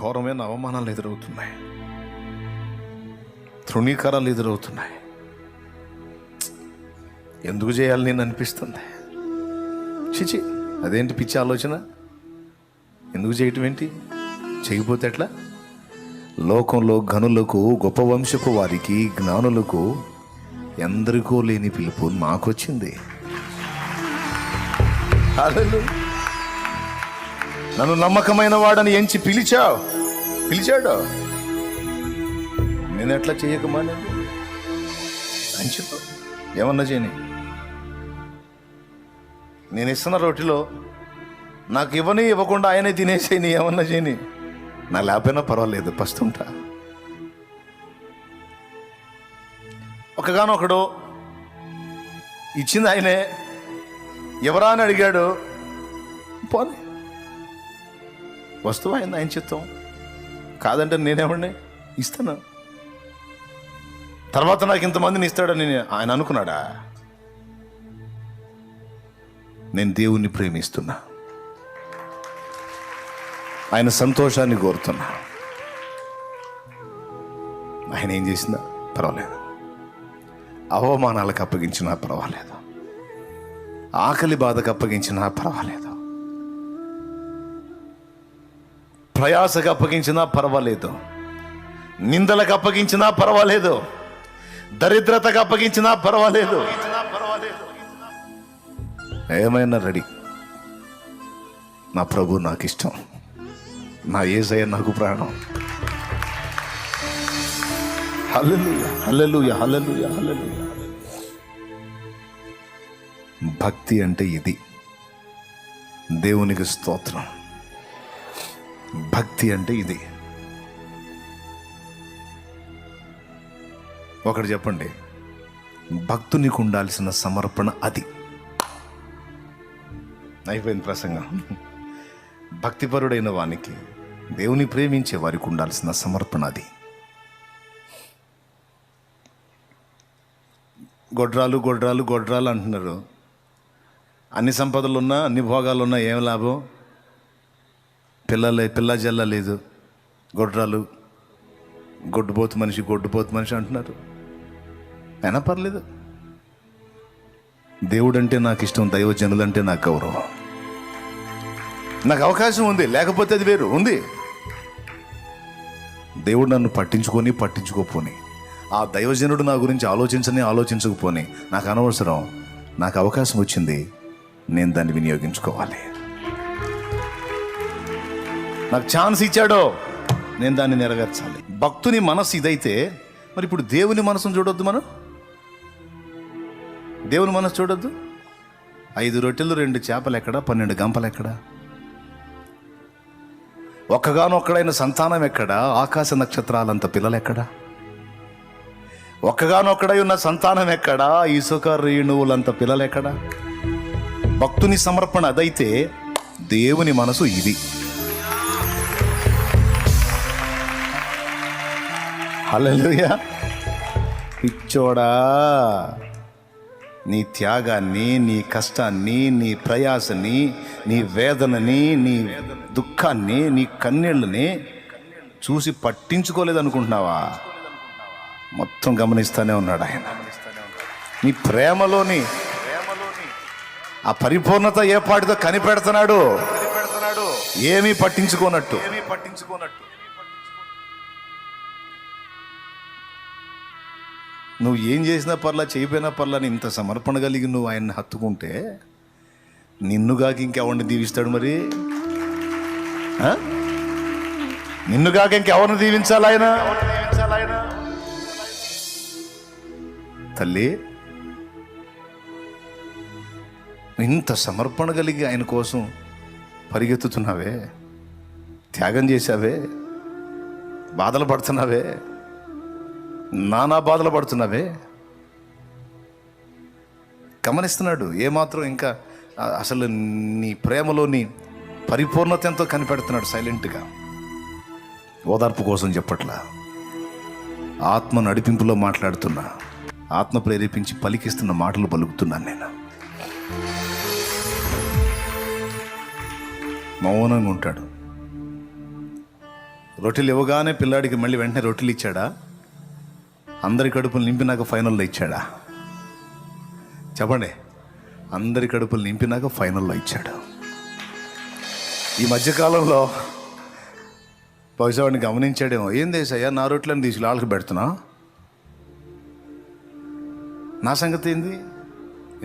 ఘోరమైన అవమానాలు ఎదురవుతున్నాయి. తృణీకారాలు ఎదురవుతున్నాయి. ఎందుకు చేయాలి నేను అనిపిస్తుంది. చిచి అదేంటి పిచ్చి ఆలోచన? ఎందుకు చేయటం ఏంటి? చేయకపోతే ఎట్లా? లోకంలో ఘనులకు గొప్ప వంశపు వారికి జ్ఞానులకు ఎందరికో లేని పిలుపు మాకొచ్చింది. హల్లెలూయా. నన్ను నమ్మకమైన వాడని ఎంచి పిలిచావు. పిలిచాడు? నేను ఎట్లా చేయకమానే అని చెప్పు. ఏమన్నా చేయని? నేను ఇస్తున్న రొట్టెలో నాకు ఇవ్వని ఇవ్వకుండా ఆయనే తినేసేయని ఏమన్నా చేయని? నా లేకపోయినా పర్వాలేదు పస్తుంటా. ఒకగానొకడు ఇచ్చింది ఆయనే. ఎవరా అని అడిగాడు. పోనీ. వస్తువు ఆయన ఆయన చిత్తం? కాదంటే నేనేమండి ఇస్తాను. తర్వాత నాకు ఇంతమందిని ఇస్తాడని నేను- ఆయన అనుకున్నాడా? నేను దేవుణ్ణి ప్రేమిస్తున్నా. ఆయన సంతోషాన్ని కోరుతున్నా. ఆయన ఏం చేసినా పర్వాలేదు. అవమానాలకు అప్పగించినా పర్వాలేదు. ఆకలి బాధకు అప్పగించినా పర్వాలేదు. ప్రయాసకు అప్పగించినా పర్వాలేదు. నిందలకు అప్పగించినా పర్వాలేదు. దరిద్రతకు అప్పగించినా పర్వాలేదు. ఏమైనా రెడీ? నా ప్రభు నాకు ఇష్టం నా ఏసయ్య నాకు ప్రాణం. హల్లెలూయా హల్లెలూయా హల్లెలూయా హల్లెలూయా. భక్తి అంటే ఇది. దేవునికి స్తోత్రం. భక్తి అంటే ఇది. ఒకటి చెప్పండి. భక్తునికి ఉండాల్సిన సమర్పణ అది. అయిపోయింది ప్రసంగం. భక్తిపరుడైన వానికి దేవుని ప్రేమించే వారికి ఉండాల్సిన సమర్పణ అది. గొడ్రాలు గొడ్రాలు గొడ్రాలు అంటున్నారు. అన్ని సంపదలున్నా అన్ని భోగాలున్నా ఏం లాభం? పిల్లలే పిల్ల జల్ల లేదు. గొడ్రాలు గొడ్డుపోతు మనిషి గొడ్డుపోతు మనిషి అంటున్నారు. అయినా పర్లేదు. దేవుడు అంటే నాకు ఇష్టం దైవజనులు అంటే నాకు గౌరవం. నాకు అవకాశం ఉంది లేకపోతే అది వేరు ఉంది. దేవుడు నన్ను పట్టించుకొని పట్టించుకోపోని. ఆ దైవజనుడు నా గురించి ఆలోచించని ఆలోచించకపోని. నాకు అనవసరం. నాకు అవకాశం వచ్చింది నేను దాన్ని వినియోగించుకోవాలి. నాకు ఛాన్స్ ఇచ్చాడో నేను దాన్ని నెరవేర్చాలి. భక్తుని మనసు ఇదైతే మరి ఇప్పుడు దేవుని మనసును చూడొద్దు మనం? దేవుని మనసు చూడొద్దు? ఐదు రొట్టెలు రెండు చేపలు ఎక్కడ? పన్నెండు గంపలు ఎక్కడ? ఒక్కగానొక్కడైన సంతానం ఎక్కడ? ఆకాశ నక్షత్రాలంత పిల్లలు ఎక్కడ? ఒక్కగానొక్కడై ఉన్న సంతానం ఎక్కడ? ఇసుక రేణువులంత పిల్లలు ఎక్కడ? భక్తుని సమర్పణ అదైతే దేవుని మనసు ఇది. హలలుయా. పిచ్చోడా నీ త్యాగాన్ని నీ కష్టాన్ని నీ ప్రయాసని నీ వేదనని నీ దుఃఖాన్ని నీ కన్నీళ్ళని చూసి పట్టించుకోలేదనుకుంటున్నావా? మొత్తం గమనిస్తూనే ఉన్నాడు ఆయన. నీ ప్రేమలోని ఆ పరిపూర్ణత ఏ పాటితో కనిపెడుతున్నాడు? ఏమీ పట్టించుకోనట్టు. ఏమీ పట్టించుకోనట్టు నువ్వు ఏం చేసినా పర్లా చేయపోయినా పర్లా ఇంత సమర్పణ కలిగి నువ్వు ఆయన్ని హత్తుకుంటే నిన్నుగాక ఇంకెవరిని దీవిస్తాడు మరి? నిన్నుగాక ఇంకెవరిని దీవించాలి ఆయన? తల్లి ఇంత సమర్పణ కలిగి ఆయన కోసం పరిగెత్తుతున్నావే? త్యాగం చేశావే? బాధలు పడుతున్నావే? నానా బాధలు పడుతున్నావే. గమనిస్తున్నాడు ఏమాత్రం ఇంకా అసలు నీ ప్రేమలోని పరిపూర్ణత ఎంతో కనిపెడుతున్నాడు సైలెంట్గా. ఓదార్పు కోసం చెప్పట్లా. ఆత్మ నడిపింపులో మాట్లాడుతున్నా ఆత్మ ప్రేరేపించి పలికిస్తున్న మాటలు పలుకుతున్నాను నేను. మౌనంగా ఉంటాడు. రొట్టెలు ఇవ్వగానే పిల్లాడికి మళ్ళీ వెంటనే రొట్టెలు ఇచ్చాడా? అందరి కడుపులు నింపినాక ఫైనల్లో ఇచ్చాడా? చెప్పండి. అందరి కడుపులు నింపినాక ఫైనల్లో ఇచ్చాడు. ఈ మధ్యకాలంలో బహుశా వాడిని గమనించాడేమో. ఏం దేశయ్యా నా రొట్టెలను తీసి వాళ్ళకి పెడుతున్నా? నా సంగతి ఏంది?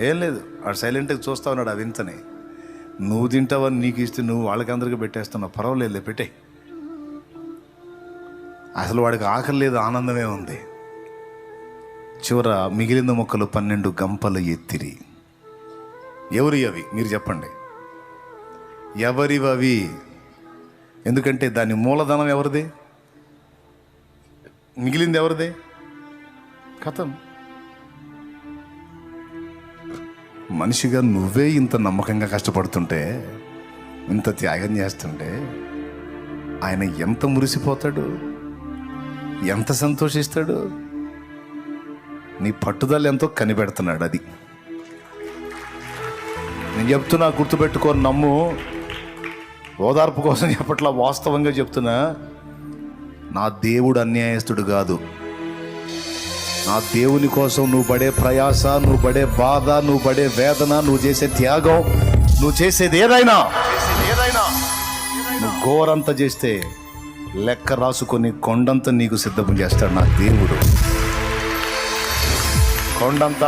ఏం లేదు వాడు సైలెంట్గా చూస్తా ఉన్నాడు ఆ వింతని. నువ్వు తింటావని నీకు ఇస్తే నువ్వు వాళ్ళకి అందరికీ పెట్టేస్తున్నావు పర్వాలేదులే పెట్టే అసలు వాడికి ఆకలి లేదు ఆనందమే ఉంది. చివర మిగిలిన మొక్కలు పన్నెండు గంపలు ఎత్తిరి. ఎవరి అవి? మీరు చెప్పండి. ఎవరివి అవి ఎందుకంటే దాని మూలధనం ఎవరిది? మిగిలింది ఎవరిది? కథం. మనిషిగా నువ్వే ఇంత నమ్మకంగా కష్టపడుతుంటే ఇంత త్యాగం చేస్తుంటే ఆయన ఎంత మురిసిపోతాడు? ఎంత సంతోషిస్తాడు? నీ పట్టుదల ఎంతో కనిపెడుతున్నాడు అది. నేను చెప్తున్నా గుర్తుపెట్టుకో నమ్ము. ఓదార్పు కోసం చెప్పట్లా వాస్తవంగా చెప్తున్నా నా దేవుడు అన్యాయస్తుడు కాదు. నా దేవుని కోసం నువ్వు పడే ప్రయాస నువ్వు పడే బాధ నువ్వు పడే వేదన నువ్వు చేసే త్యాగం నువ్వు చేసేది ఏదైనా నువ్వు ఘోరంతా చేస్తే లెక్క రాసుకొని కొండంత నీకు సిద్ధం చేస్తాడు నా దేవుడు. కొండంత